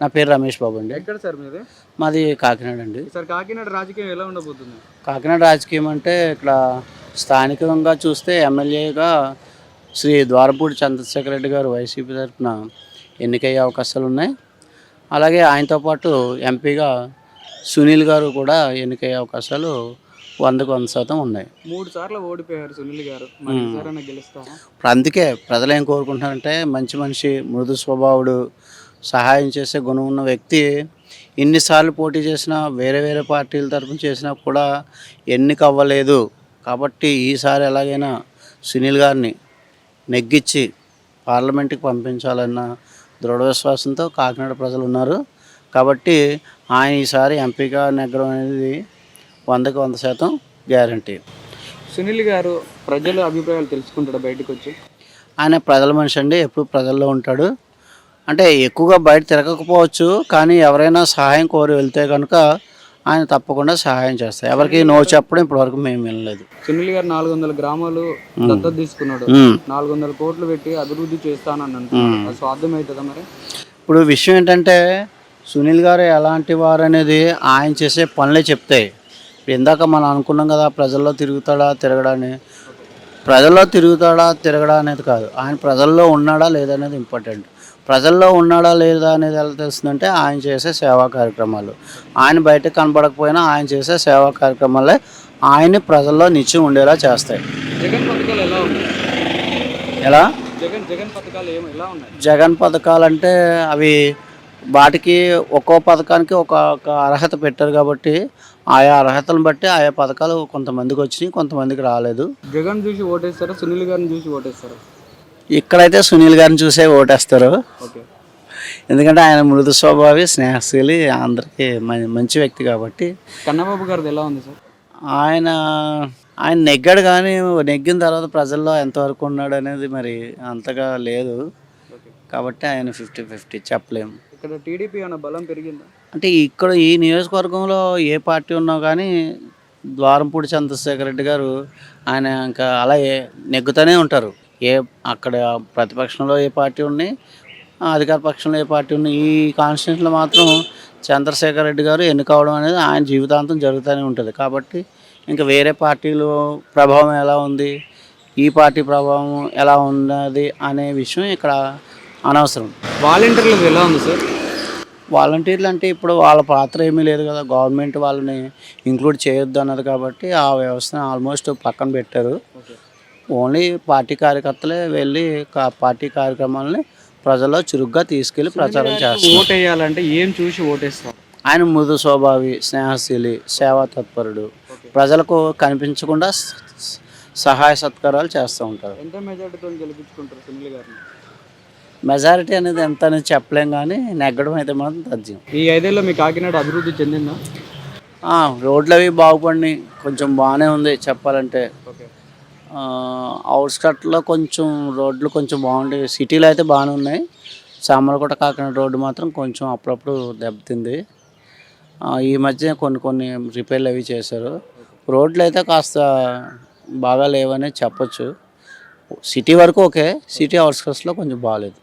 నా పేరు రమేష్ బాబు అండి. ఎక్కడ సార్ మీది? మాది కాకినాడ అండి. సార్ కాకినాడ రాజకీయం ఎలా ఉండబోతుంది? కాకినాడ రాజకీయం అంటే ఇక్కడ స్థానికంగా చూస్తే ఎమ్మెల్యేగా శ్రీ ద్వారపూడి చంద్రశేఖర్ రెడ్డి గారు వైసీపీ తరఫున ఎన్నికయ్యే అవకాశాలు ఉన్నాయి. అలాగే ఆయనతో పాటు ఎంపీగా సునీల్ గారు కూడా ఎన్నికయ్యే అవకాశాలు వందకు వంద శాతం ఉన్నాయి. మూడు సార్లు ఓడిపోయారు సునీల్ గారు. మరి అందుకే ప్రజలు ఏం కోరుకుంటున్నారంటే మంచి మనిషి మృదు స్వభావుడు సహాయం చేసే గుణం ఉన్న వ్యక్తి ఎన్నిసార్లు పోటీ చేసినా వేరే వేరే పార్టీల తరఫున చేసినా కూడా ఎన్నిక అవ్వలేదు. కాబట్టి ఈసారి ఎలాగైనా సునీల్ గారిని నెగ్గించి పార్లమెంట్కి పంపించాలన్న దృఢ విశ్వాసంతో కాకినాడ ప్రజలు ఉన్నారు. కాబట్టి ఆయన ఈసారి ఎంపీగా నెగ్గడం అనేది వందకు వంద శాతం గ్యారంటీ. సునీల్ గారు ప్రజల అభిప్రాయాలు తెలుసుకుంటాడు బయటకు వచ్చి ఆయన ప్రజల మనిషి అండి ఎప్పుడు ప్రజల్లో ఉంటాడు. అంటే ఎక్కువగా బయట తిరగకపోవచ్చు కానీ ఎవరైనా సహాయం కోరి వెళ్తే కనుక ఆయన తప్పకుండా సహాయం చేస్తారు. ఎవరికి నో చెప్పడం ఇప్పటివరకు మేము వినలేదు. సునీల్ గారు నాలుగు వందల గ్రామాలు దత్తత తీసుకున్నాడు. నాలుగు వందల కోట్లు పెట్టి అభివృద్ధి చేస్తానని అంటున్నాడు అవుతుందా మరి? ఇప్పుడు విషయం ఏంటంటే సునీల్ గారు ఎలాంటి వారు అనేది ఆయన చేసే పనులే చెప్తాయి. ఇందాక మనం అనుకున్నాం కదా ప్రజల్లో తిరుగుతాడా తిరగడా అని. ప్రజల్లో తిరుగుతాడా తిరగడా అనేది కాదు. ఆయన ప్రజల్లో ఉన్నాడా లేదా అనేది ఇంపార్టెంట్ ప్రజల్లో ఉన్నాడా లేదా అనేది ఎలా తెలుస్తుందంటే ఆయన చేసే సేవా కార్యక్రమాలు. ఆయన బయట కనబడకపోయినా ఆయన చేసే సేవా కార్యక్రమాలే ఆయన్ని ప్రజల్లో నిత్యం ఉండేలా చేస్తాయి. ఎలా జగన్ పథకాలు అంటే అవి వాటికి ఒక్కో పథకానికి ఒక అర్హత పెట్టారు కాబట్టి ఆయా అర్హతలను బట్టి ఆయా పథకాలు కొంతమందికి వచ్చినాయి కొంతమందికి రాలేదు. జగన్ చూసి ఓటేస్తారా? సునీల్ గారిని చూసి ఓటేస్తారా? ఇక్కడైతే సునీల్ గారిని చూసే ఓటేస్తారు. ఓకే. ఎందుకంటే ఆయన మృదు స్వభావి స్నేహశీలి అందరికీ మంచి వ్యక్తి కాబట్టి. కన్నబాబు గారిది ఎలా ఉంది సార్? ఆయన ఆయన నెగ్గాడు కానీ నెగ్గిన తర్వాత ప్రజల్లో ఎంతవరకు ఉన్నాడు అనేది మరి అంతగా లేదు. కాబట్టి ఆయన ఫిఫ్టీ ఫిఫ్టీ చెప్పలేము. ఇక్కడ టీడీపీ అన్న బలం పెరిగిందా? అంటే ఇక్కడ ఈ నియోజకవర్గంలో ఏ పార్టీ ఉన్నా కానీ ద్వారంపూడి చంద్రశేఖర్ రెడ్డి గారు ఆయన ఇంకా అలాగే నెగ్గుతూనే ఉంటారు. ఏ అక్కడ ప్రతిపక్షంలో ఏ పార్టీ ఉన్నాయి అధికార పక్షంలో ఏ పార్టీ ఉన్నాయి ఈ కాన్స్టిట్యూన్సీలో మాత్రం చంద్రశేఖర్ రెడ్డి గారు ఎన్నుకోవడం అనేది ఆయన జీవితాంతం జరుగుతూనే ఉంటుంది. కాబట్టి ఇంకా వేరే పార్టీలు ప్రభావం ఎలా ఉంది ఈ పార్టీ ప్రభావం ఎలా ఉన్నది అనే విషయం ఇక్కడ అనవసరం. వాలంటీర్లకు ఎలా ఉంది సార్? వాలంటీర్లు అంటే ఇప్పుడు వాళ్ళ పాత్ర ఏమీ లేదు కదా. గవర్నమెంట్ వాళ్ళని ఇంక్లూడ్ చేయొద్దు అన్నది కాబట్టి ఆ వ్యవస్థను ఆల్మోస్ట్ పక్కన పెట్టారు. ఓన్లీ పార్టీ కార్యకర్తలే వెళ్ళి పార్టీ కార్యక్రమాలని ప్రజల్లో చురుగ్గా తీసుకెళ్ళి ప్రచారం చేస్తారు. ఓట్ వేయాలంటే ఏం చూసి ఓటేస్తారు? ఆయన మృదు స్వభావి స్నేహశీలి సేవా తత్పరుడు. ప్రజలకు కనిపించకుండా సహాయ సత్కారాలు చేస్తూ ఉంటారు. ఎంత మెజార్టీతో గెలిపించుకుంటారు సునీల్ గారిని? మెజారిటీ అనేది ఎంత అనేది చెప్పలేం కానీ నెగ్గడం అయితే మాత్రం తథ్యం. ఈ ఐదేళ్ళలో మీ కాకినాడ అభివృద్ధి చెందిందా? రోడ్లు అవి బాగుపడినాయి. కొంచెం బాగానే ఉంది చెప్పాలంటే. అవుట్స్కట్లో కొంచెం రోడ్లు కొంచెం బాగుంటాయి సిటీలో అయితే బాగానే ఉన్నాయి. సామర్లకోట కాకినాడ రోడ్డు మాత్రం కొంచెం అప్పుడప్పుడు దెబ్బతింది. ఈ మధ్య కొన్ని కొన్ని రిపేర్లు అవి చేశారు. రోడ్లు అయితే కాస్త బాగా లేవనే చెప్పొచ్చు. సిటీ వరకు ఓకే సిటీ అవుట్స్కట్స్లో కొంచెం బాగాలేదు.